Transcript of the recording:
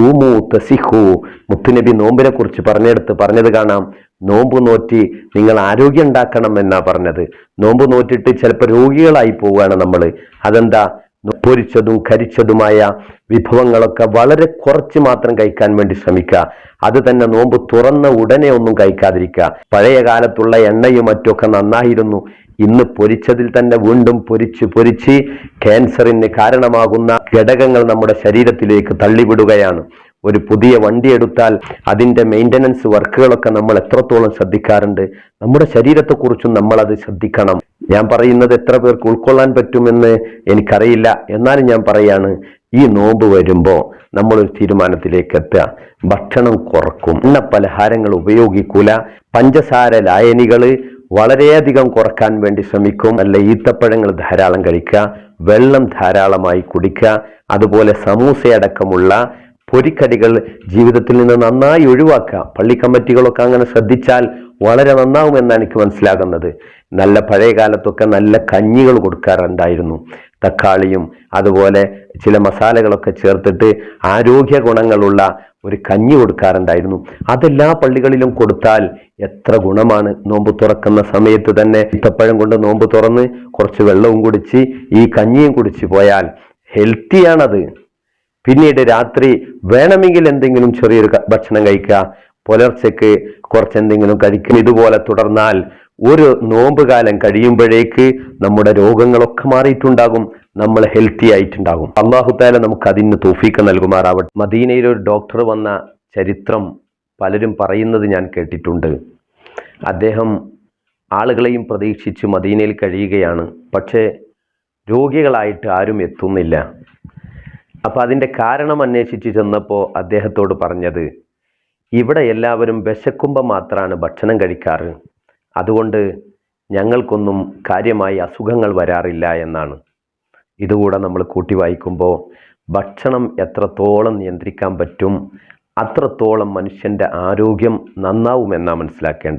സൂമു തസിഹു മുത്തുനബി നോമ്പിനെ കുറിച്ച് പറഞ്ഞെടുത്ത് പറഞ്ഞത് കാണാം. നോമ്പ് നോറ്റി നിങ്ങൾ ആരോഗ്യം ഉണ്ടാക്കണം എന്നാ പറഞ്ഞത്. നോമ്പ് നോറ്റിട്ട് ചിലപ്പോൾ രോഗികളായി പോവുകയാണ് നമ്മൾ അതെന്താ? പൊരിച്ചതും കരിച്ചതുമായ വിഭവങ്ങളൊക്കെ വളരെ കുറച്ച് മാത്രം കഴിക്കാൻ വേണ്ടി ശ്രമിക്കുക. അത് തന്നെ നോമ്പ് തുറന്ന ഉടനെ ഒന്നും കഴിക്കാതിരിക്കുക. പഴയ കാലത്തുള്ള എണ്ണയും മറ്റുമൊക്കെ നന്നായിരുന്നു. ഇന്ന് പൊരിച്ചതിൽ തന്നെ വീണ്ടും പൊരിച്ച് പൊരിച്ച് ക്യാൻസറിന് കാരണമാകുന്ന ഘടകങ്ങൾ നമ്മുടെ ശരീരത്തിലേക്ക് തള്ളിവിടുകയാണ്. ഒരു പുതിയ വണ്ടി എടുത്താൽ അതിന്റെ മെയിന്റനൻസ് വർക്കുകളൊക്കെ നമ്മൾ എത്രത്തോളം ശ്രദ്ധിക്കാറുണ്ട്? നമ്മുടെ ശരീരത്തെക്കുറിച്ചും നമ്മൾ അത് ശ്രദ്ധിക്കണം. ഞാൻ പറയുന്നത് എത്ര പേർക്ക് ഉൾക്കൊള്ളാൻ പറ്റുമെന്ന് എനിക്കറിയില്ല. എന്നാലും ഞാൻ പറയാണ് ഈ നോമ്പ് വരുമ്പോൾ നമ്മളൊരു തീരുമാനത്തിലേക്ക് എത്തുക. ഭക്ഷണം കുറക്കും. എണ്ണ പലഹാരങ്ങൾ ഉപയോഗിക്കൂല. പഞ്ചസാര ലായനികൾ വളരെയധികം കുറയ്ക്കാൻ വേണ്ടി ശ്രമിക്കും. അല്ല ഈത്തപ്പഴങ്ങൾ ധാരാളം കഴിക്കുക. വെള്ളം ധാരാളമായി കുടിക്കുക അതുപോലെ സമൂസയടക്കമുള്ള പൊരിക്കടികൾ ജീവിതത്തിൽ നിന്ന് നന്നായി ഒഴിവാക്കുക. പള്ളി കമ്മിറ്റികളൊക്കെ അങ്ങനെ ശ്രദ്ധിച്ചാൽ വളരെ നന്നാവുമെന്നാണ് എനിക്ക് മനസ്സിലാകുന്നത്. നല്ല പഴയ കാലത്തൊക്കെ നല്ല കഞ്ഞികൾ കൊടുക്കാറുണ്ടായിരുന്നു. തക്കാളിയും അതുപോലെ ചില മസാലകളൊക്കെ ചേർത്തിട്ട് ആരോഗ്യ ഗുണങ്ങളുള്ള ഒരു കഞ്ഞി കൊടുക്കാറുണ്ടായിരുന്നു. അതെല്ലാ പള്ളികളിലും കൊടുത്താൽ എത്ര ഗുണമാണ്? നോമ്പ് തുറക്കുന്ന സമയത്ത് തന്നെ ഇത്തപ്പഴം കൊണ്ട് നോമ്പ് തുറന്ന് കുറച്ച് വെള്ളവും കുടിച്ച് ഈ കഞ്ഞിയും കുടിച്ച് പോയാൽ ഹെൽത്തിയാണത്. പിന്നീട് രാത്രി വേണമെങ്കിൽ എന്തെങ്കിലും ചെറിയൊരു ഭക്ഷണം കഴിക്കുക. പുലർച്ചയ്ക്ക് കുറച്ച് എന്തെങ്കിലും കഴിക്കും ഇതുപോലെ തുടർന്നാൽ ഒരു നോമ്പ് കാലം കഴിയുമ്പോഴേക്ക് നമ്മുടെ രോഗങ്ങളൊക്കെ മാറിയിട്ടുണ്ടാകും നമ്മൾ ഹെൽത്തി ആയിട്ടുണ്ടാകും. അള്ളാഹുത്താല നമുക്ക് അതിന് തോഫീക്ക് നൽകുമാറാവട്ടെ. മദീനയിൽ ഒരു ഡോക്ടർ വന്ന ചരിത്രം പലരും പറയുന്നത് ഞാൻ കേട്ടിട്ടുണ്ട്. അദ്ദേഹം ആളുകളെയും പ്രതീക്ഷിച്ച് മദീനയിൽ കഴിയുകയാണ്. പക്ഷേ രോഗികളായിട്ട് ആരും എത്തുന്നില്ല. അപ്പോൾ അതിന്റെ കാരണം അന്വേഷിച്ച് ചെന്നപ്പോൾ അദ്ദേഹത്തോട് പറഞ്ഞത് ഇവിടെ എല്ലാവരും വിശക്കുമ്പോൾ മാത്രമാണ് ഭക്ഷണം കഴിക്കാറ്. അതുകൊണ്ട് ഞങ്ങൾക്കൊന്നും കാര്യമായി അസുഖങ്ങൾ വരാറില്ല എന്നാണ്. ഇതുകൂടെ നമ്മൾ കൂട്ടി വായിക്കുമ്പോൾ ഭക്ഷണം എത്രത്തോളം നിയന്ത്രിക്കാൻ പറ്റും അത്രത്തോളം മനുഷ്യന്റെ ആരോഗ്യം നന്നാവുമെന്നാണ് മനസ്സിലാക്കേണ്ടത്.